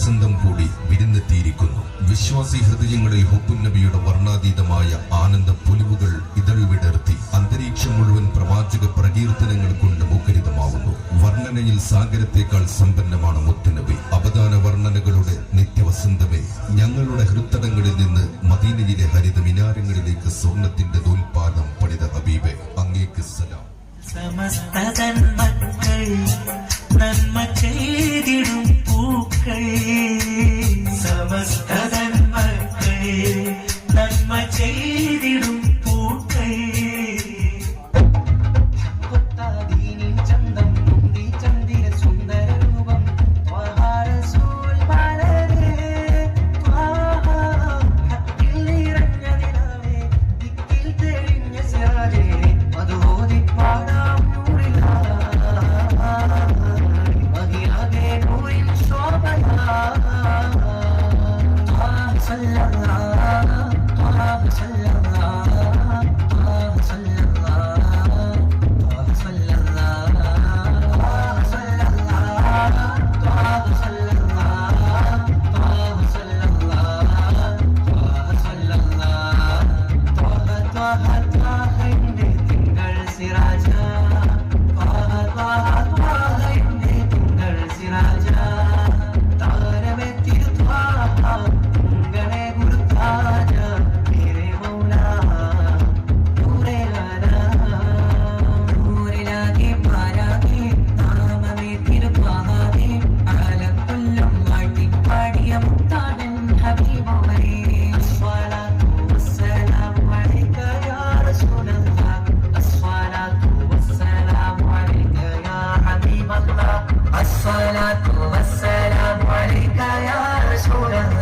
വസന്തം കൂടി വിരുന്നെത്തിയിരിക്കുന്നു. വിശ്വാസി ഹൃദയങ്ങളിൽ ഹുപ്പുന്നബിയുടെ വർണാതീതമായ ആനന്ദ പൊലിവുകൾ ഇതൾവിടർത്തി അന്തരീക്ഷം മുഴുവൻ പ്രവാചക പ്രകീർത്തനങ്ങൾ കൊണ്ട് മുഖരിതമാവുന്നു. വർണനയിൽ സാഗരത്തെക്കാൾ സമ്പന്നമാണ് മുത്തുനബി അവദാന വർണനകളുടെ നിത്യവസന്തമേ. ഞങ്ങളുടെ ഹൃത്തടങ്ങളിൽ നിന്ന് മദീനയിലെ ഹരിത മിനാരങ്ങളിലേക്ക് സ്വർണത്തിന്റെ ദുൽപാദം പണിത ഹബീബെ അങ്ങേക്ക് സലാം. സമസ്ത നന്മ ചെയ്തിടും. okay. tell you. Marica ya descubriendo.